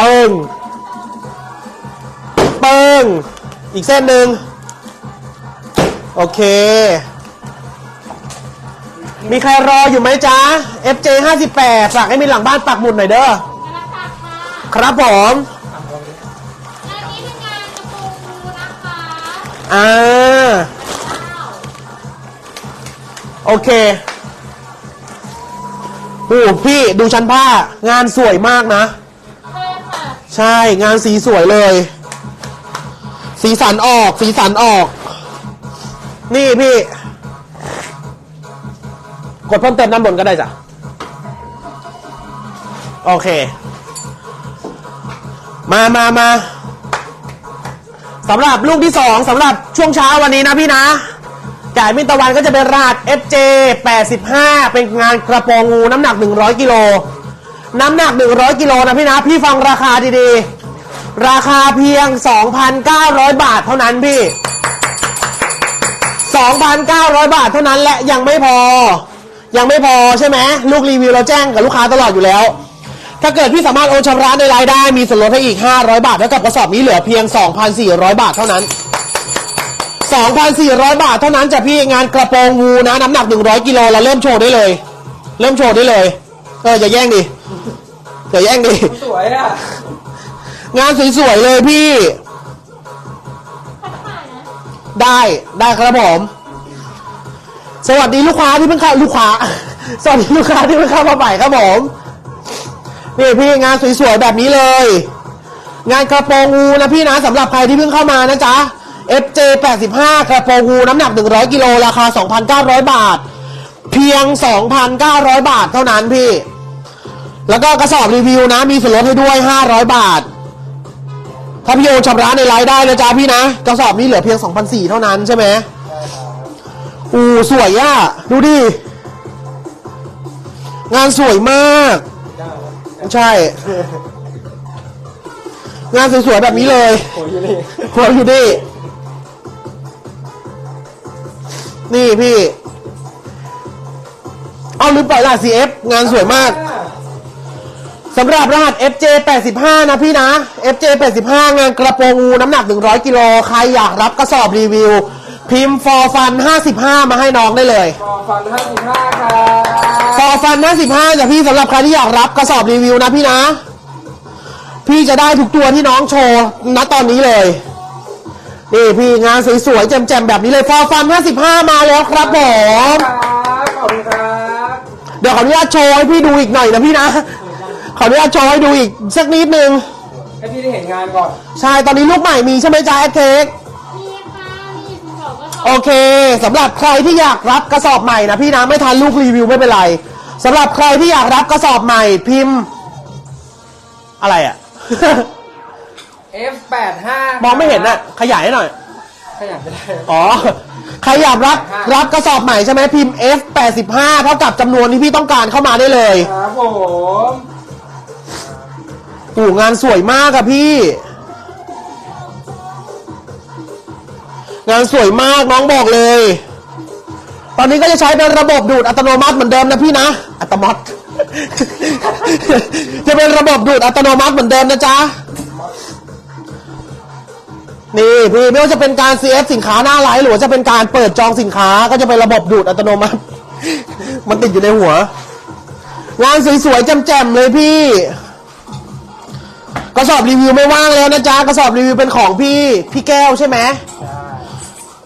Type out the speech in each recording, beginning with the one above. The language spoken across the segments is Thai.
เปิงเปิงอีกเส้นหนึ่งโอเค มีใครรออยู่ไหมจ๊ะ FJ 58ฝากให้มีหลังบ้านปักหมุดหน่อยเด้อกระตักค่ะครับผมและนี่เป็นงานกระโปรงดูนะคะอ่าอ้าวโอเคโอ้พี่ดูชั้นผ้างานสวยมากนะใช่ค่ะ ใช่งานสีสวยเลย สีสันออก สีสันออก นี่พี่ กดเพิ่มเติมด้านบนก็ได้จ้ะ โอเค มามามาสำหรับลูกที่สองสำหรับช่วงเช้าวันนี้นะพี่นะจ่ายมิตะวันก็จะเป็นรหัส FJ 85 เป็นงานกระโปรงงูน้ำหนัก 100 กิโล น้ำหนัก 100กิโลนะพี่นะ พี่ฟังราคาดีๆ ราคาเพียง 2,900 บาทเท่านั้นพี่ 2,900 บาทเท่านั้นและยังไม่พอ ยังไม่พอใช่ไหมลูกรีวิวเราแจ้งกับลูกค้าตลอดอยู่แล้ว ถ้าเกิดพี่สามารถโอนชำระในรายได้ มีส่วนลดให้อีก 500 บาทเท่ากับกระสอบนี้เหลือเพียง 2,400 บาทเท่านั้น 2,400 บาทเท่านั้นจะพี่งานกระโปรงงูนะน้ำหนัก 100กิโลเราเริ่มโชว์ได้เลย เริ่มโชว์ได้เลย เอออย่าแย่งดิอย่าแย่งดิ สวยอะงานสวยๆเลยพี่ทักทายนะได้ได้ครับผม สวัสดีลูกค้าที่เพิ่งเข้าลูกค้า สวัสดีลูกค้าที่เพิ่งเข้ามาใหม่ครับผมนี่พี่งานสวยๆแบบนี้เลย งานกระโปรงงูนะพี่นะสำหรับใครที่เพิ่งเข้ามานะจ๊ะ FJ 85กระโปรงงูน้ำหนัก 100กิโลราคา 2,900 บาท เพียง 2,900 บาทเท่านั้นพี่ แล้วก็กระสอบรีวิวนะ มีส่วนลดให้ด้วย 500 บาท ถ้าพี่โอนชำระในไลน์ได้นะจ๊ะพี่นะ กระสอบนี้เหลือเพียง 2,400 เท่านั้นใช่ไหมอูสวยอะ ดูดิ งานสวยมาก ใช่ งานสวยๆแบบนี้เลยโอ้ยนี่หัวอยู่ดินี่พี่ เอาลืมปล่อยรหัส CF งานสวยมากสำหรับรหัส FJ 85 นะพี่นะ FJ 85 งานกระโปรงงูน้ำหนัก 100 กิโล ใครอยากรับกระสอบรีวิว พิมพ์ for fun 55 มาให้น้องได้เลยฟอฟันห้าสิบห้าครับ for fun 55จ้ะพี่สำหรับใครที่อยากรับกระสอบรีวิวนะพี่นะ พี่จะได้ทุกตัวที่น้องโชว์ณตอนนี้เลยนี่พี่งานสวยๆแจ่มๆแบบนี้เลย for fun 55 มาแล้วครับผมครับขอบคุณครับ เดี๋ยวขออนุญาตโชว์ให้พี่ดูอีกหน่อยนะพี่นะ ขออนุญาตโชว์ให้ดูอีกสักนิดนึง ให้พี่ได้เห็นงานก่อน ใช่ ตอนนี้ลูกใหม่มีใช่ไหมจ๊ะแอดเค้กนี่ค่ะนี่สิบสองก็สโอองเคสำหรับใครที่อยากรับกระสอบใหม่นะพี่นะไม่ทันลูกรีวิวไม่เป็นไรสำหรับใครที่อยากรับกระสอบใหม่พิมพ์ อะไรอะ F แปดห้ามองไม่เห็นอะขยายให้หน่อย ขยับไม่ได้อ๋อใครอยากรับรับกระสอบใหม่ใช่ไหมพิมพ์ F 85เท่ากับจำนวนที่พี่ต้องการเข้ามาได้เลยครับผมโอ้งานสวยมากอะพี่ งานสวยมากน้องบอกเลย ตอนนี้ก็จะใช้เป็นระบบดูดอัตโนมัติเหมือนเดิมนะพี่นะ อัตโนมัติ จะเป็นระบบดูดอัตโนมัติเหมือนเดิมนะจ๊ะ นี่พี่ไม่ว่าจะเป็นการ CF สินค้าหน้าไลน์หรือว่าจะเป็นการเปิดจองสินค้าก็จะเป็นระบบดูดอัตโนมัติ มันติดอยู่ในหัว งานสวยๆแจ่มๆเลยพี่กระสอบรีวิวไม่ว่างแล้วนะจ๊ะกระสอบรีวิวเป็นของพี่ พี่แก้วใช่ไหม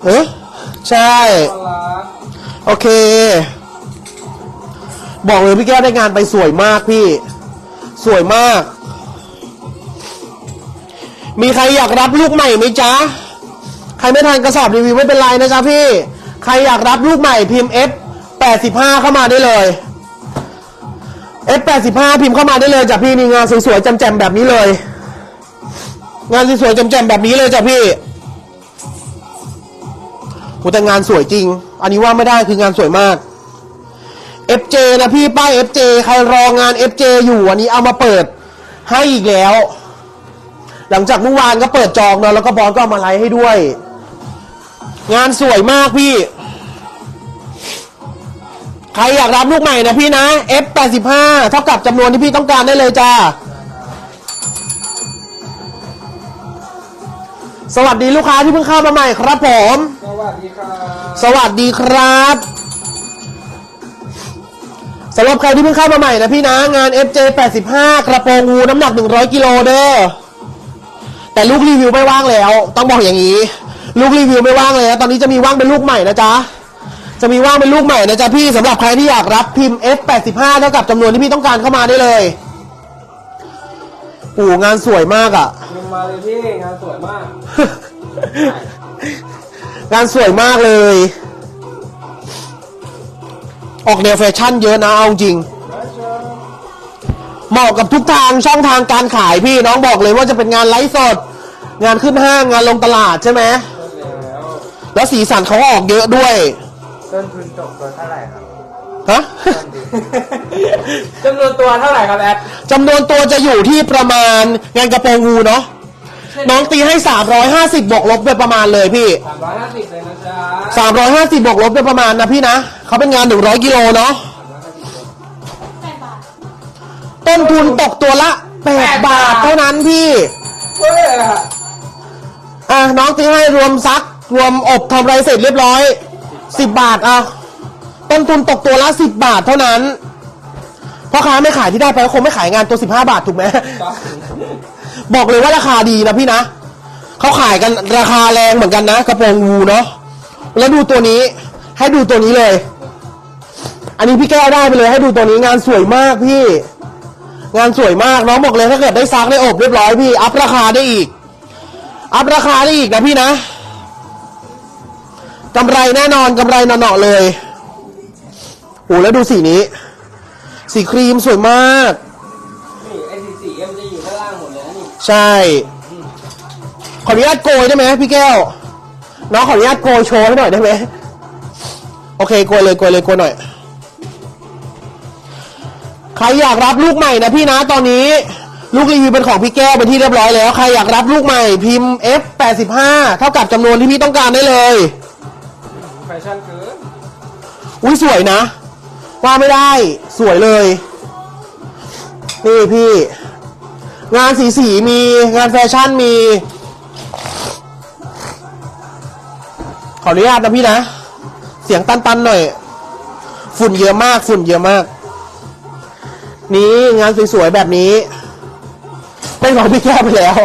เออใช่ต้อนรับโอเค บอกเลยพี่แก้วได้งานไปสวยมากพี่ สวยมาก มีใครอยากรับลูกใหม่ไหมจ๊ะ ใครไม่ทันกระสอบรีวิวไม่เป็นไรนะจ๊ะพี่ ใครอยากรับลูกใหม่พิมพ์ F 85เข้ามาได้เลย F 85พิมพ์เข้ามาได้เลยจ้ะพี่นี่งานสวยๆแจ่มๆแบบนี้เลย งานสวยๆแจ่มๆแบบนี้เลยจ้ะพี่โหแต่งานสวยจริง อันนี้ว่าไม่ได้คืองานสวยมาก FJ นะพี่ป้าย FJ ใครรองาน FJ อยู่อันนี้เอามาเปิดให้อีกแล้ว หลังจากเมื่อวานก็เปิดจองเนอะแล้วก็บอสก็เอามาไลฟ์ให้ด้วย งานสวยมากพี่ ใครอยากรับลูกใหม่นะพี่นะ F85 เท่ากับจำนวนที่พี่ต้องการได้เลยจ้าสวัสดีลูกค้าที่เพิ่งเข้ามาใหม่ครับผม สวัสดีครับ สวัสดีครับสำหรับใครที่เพิ่งเข้ามาใหม่นะพี่นะ งาน FJ 85 กระโปรงงูน้ำหนัก 100 กิโลเด้อ แต่ลูกรีวิวไม่ว่างแล้ว ต้องบอกอย่างนี้ ลูกรีวิวไม่ว่างแล้วตอนนี้จะมีว่างเป็นลูกใหม่นะจ๊ะจะมีว่างเป็นลูกใหม่นะจ๊ะพี่สำหรับใครที่อยากรับพิมพ์ F85 เท่ากับจำนวนที่พี่ต้องการเข้ามาได้เลยโอ้งานสวยมากอะ่ะยิงมาเลยพี่งานสวยมาก งานสวยมากเลย ออกแนวแฟชั่นเยอะนะเอาจริง เหมาะกับทุกทางช่องทางการขายพี่น้องบอกเลยว่าจะเป็นงานไลฟ์สด งานขึ้นห้างงานลงตลาดใช่ไหมแล้วแล้วสีสันเขาออกเยอะด้วยต้นทุนตกตัวเท่าไหร่ครับฮะจำนวนตัวเท่าไหร่ครับแอดจำนวนตัวจะอยู่ที่ประมาณงานกระโปรงงูเนาะน้องตีให้ 350บวกลบโดยประมาณเลยพี่สามร้อยห้าสิบเลยนะจ๊ะ350บวกลบโดยประมาณนะพี่นะเขาเป็นงาน 100 กิโลเนาะแปดบาท ต้นทุนตกตัวละ8บาทเท่านั้นพี่เฮ้ยอะอะน้องตีให้รวมซัก รวมอบทำอะไรเสร็จเรียบร้อย 10 บาทอะต้นทุนตกตัวละ 10 บาทเท่านั้นพ่อค้าไม่ขายที่ได้ไปก็คงไม่ขายงานตัว 15 บาทถูกไหมจ๊ะบอกเลยว่าราคาดีนะพี่นะ เขาขายกันราคาแรงเหมือนกันนะ กระโปรงงูเนาะ แล้วดูตัวนี้ ให้ดูตัวนี้เลย อันนี้พี่แก้วได้ไปเลย ให้ดูตัวนี้งานสวยมากพี่ งานสวยมากน้องบอกเลยถ้าเกิดได้ซักได้อบเรียบร้อยพี่ อัพราคาได้อีก อัพราคาได้อีกนะพี่นะกำไรแน่นอนกำไรหนอๆเลยโอ้แล้วดูสีนี้ สีครีมสวยมาก นี่ไอ้สีสีมันจะอยู่ข้างล่างหมดเลยนะนี่ใช่ ขออนุญาตโกยได้ไหมพี่แก้ว น้องขออนุญาตโกยโชว์ให้หน่อยได้ไหมโอเคโกยเลยโกยเลยโกยหน่อย ใครอยากรับลูกใหม่นะพี่นะตอนนี้ ลูกรีวิวเป็นของพี่แก้วเป็นที่เรียบร้อยแล้ว ใครอยากรับลูกใหม่พิมพ์ F85 เท่ากับจำนวนที่พี่ต้องการได้เลย แฟชั่นเกินอุ้ยสวยนะ ว่าไม่ได้สวยเลย นี่พี่ งานสีสีมีงานแฟชั่นมี ขออนุญาตนะพี่นะ เสียงตันๆหน่อย ฝุ่นเยอะมาก ฝุ่นเยอะมาก นี่งานสวยๆแบบนี้ เป็นของพี่แก้วไปแล้ว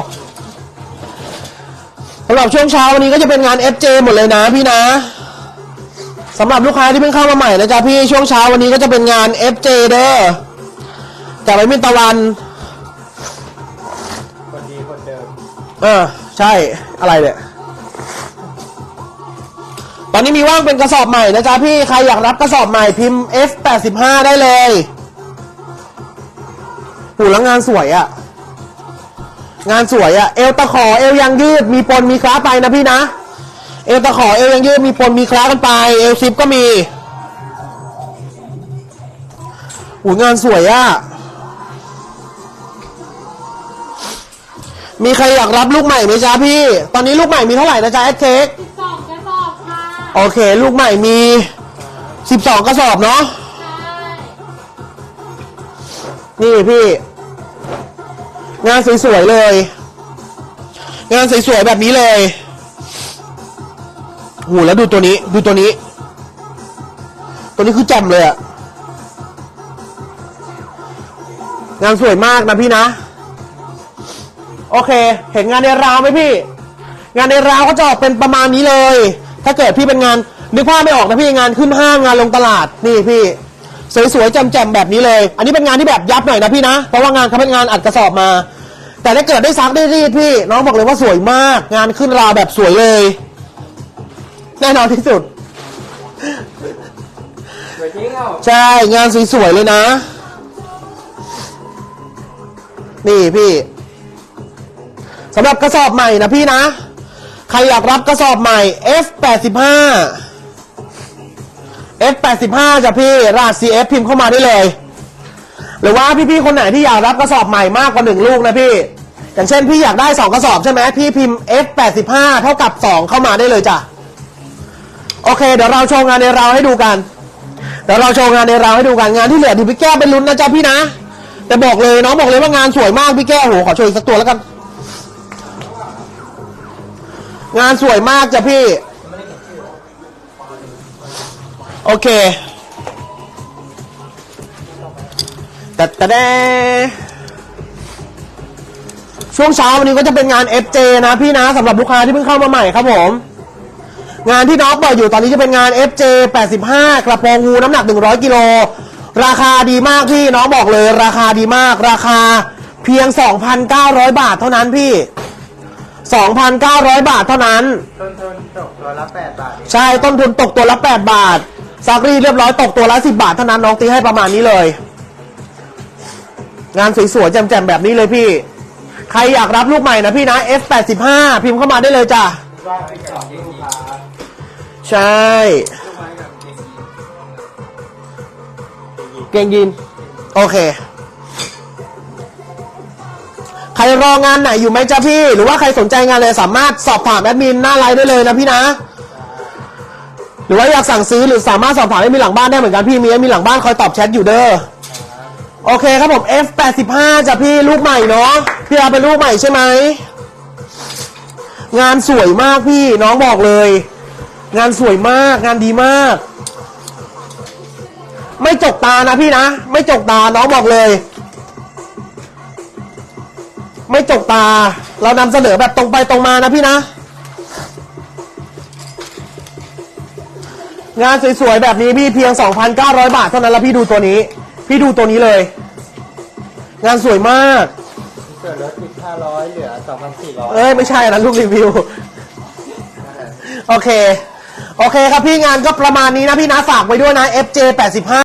สำหรับช่วงเช้าวันนี้ก็จะเป็นงาน FJ หมดเลยนะพี่นะสำหรับลูกค้าที่เพิ่งเข้ามาใหม่นะจ๊ะพี่ช่วงเช้าวันนี้ก็จะเป็นงาน FJ เด้อจากไว้มินตะวันคนดีคนเดิมเออใช่อะไรเนี่ยตอนนี้มีว่างเป็นกระสอบใหม่นะจ๊ะพี่ใครอยากรับกระสอบใหม่พิมพ์ F85 ได้เลย หูแล้วงานสวยอะงานสวยอะเอวตะขอเอวยังยืดมีปนมีคล้าไปนะพี่นะ เอวตะขอเอวยังยืดมีปนมีคล้ากันไป เอวซิปก็มีหูงานสวยอะมีใครอยากรับลูกใหม่ไหมจ๊ะพี่ ตอนนี้ลูกใหม่มีเท่าไหร่นะจ๊ะแอดเค้กสิบสองกระสอบค่ะโอเค ลูกใหม่มี12กระสอบเนาะใช่นี่พี่ งานสวยๆเลย งานสวยๆแบบนี้เลยโหแล้วดูตัวนี้ ดูตัวนี้ ตัวนี้คือแจ่มเลยอะงานสวยมากนะพี่นะ โอเค เห็นงานในราวไหมพี่ งานในราวก็จะออกเป็นประมาณนี้เลย ถ้าเกิดพี่เป็นงานนึกภาพไม่ออกนะพี่งานขึ้นห้างงานลงตลาดนี่พี่ สวยๆแจ่มๆแบบนี้เลย อันนี้เป็นงานที่แบบยับหน่อยนะพี่นะ เพราะว่างานเขาเป็นงานอัดกระสอบมา แต่ถ้าเกิดได้ซักได้รีดพี่ น้องบอกเลยว่าสวยมาก งานขึ้นราวแบบสวยเลย แน่นอนที่สุด สวยจริงเอ้าใช่ งานสวยๆเลยนะ นี่พี่สำหรับกระสอบใหม่นะพี่นะ ใครอยากรับกระสอบใหม่ F85 F85 จ้ะพี่รหัส CF พิมพ์เข้ามาได้เลย หรือว่าพี่ๆคนไหนที่อยากรับกระสอบใหม่มากกว่าหนึ่งลูกนะพี่ อย่างเช่นพี่อยากได้สองกระสอบใช่ไหมพี่พิมพ์ F85 เท่ากับสองเข้ามาได้เลยจ้ะโอเค เดี๋ยวเราโชว์งานในเราให้ดูกันเดี๋ยวเราโชว์งานในเราให้ดูกันงานที่เหลือดูพี่แก้วเป็นลุ้นนะจ๊ะพี่นะ แต่บอกเลยน้องบอกเลยว่างานสวยมากพี่แก้วโหขอโชว์อีกสักตัวแล้วกัน งานสวยมากจ้ะพี่ โอเคแต่แต่แดช่วงเช้าวันนี้ก็จะเป็นงาน FJ นะพี่นะสำหรับลูกค้าที่เพิ่งเข้ามาใหม่ครับผม งานที่น้องเปิดอยู่ตอนนี้จะเป็นงาน FJ 85 กระโปรงงูน้ำหนัก 100 กิโล ราคาดีมากพี่น้องบอกเลย ราคาดีมาก ราคาเพียง 2,900 บาทเท่านั้นพี่ 2,900 บาทเท่านั้น ต้นทุนตกตัวละแปดบาท ใช่ต้นทุนตกตัวละ 8 บาท ซักรีดเรียบร้อยตกตัวละ10บาทเท่านั้นน้องตีให้ประมาณนี้เลย งานสวยๆแจ่มๆแบบนี้เลยพี่ ใครอยากรับลูกใหม่นะพี่นะ F85 พิมพ์เข้ามาได้เลยจ้ะว่าใช่ เกงยีนโอเค ใครรองานไหนอยู่ไหมจ๊ะพี่ หรือว่าใครสนใจงานเลยสามารถสอบถามแอดมินหน้าไลน์ได้เลยนะพี่นะ หรือว่าอยากสั่งซื้อหรือสามารถสอบถามแอดมินหลังบ้านได้เหมือนกันพี่มีมินหลังบ้านคอยตอบแชทอยู่เด้อโอเคครับผม F85 จ้ะพี่ลูกใหม่เนาะพี่เอาเป็นลูกใหม่ใช่ไหมงานสวยมากพี่น้องบอกเลย งานสวยมากงานดีมาก ไม่จกตานะพี่นะ ไม่จกตาน้องบอกเลย ไม่จกตา เรานำเสนอแบบตรงไปตรงมานะพี่นะ งานสวยๆแบบนี้พี่เพียง 2,900 บาทเท่านั้นแล้วพี่ดูตัวนี้ พี่ดูตัวนี้เลย งานสวยมาก ส่วนลดอีกห้าร้อยเหลือสองพันสี่ร้อยเอ้ยไม่ใช่นะลูกรีวิว โอเค โอเคครับพี่งานก็ประมาณนี้นะพี่นะฝากไว้ด้วยนะ FJ 85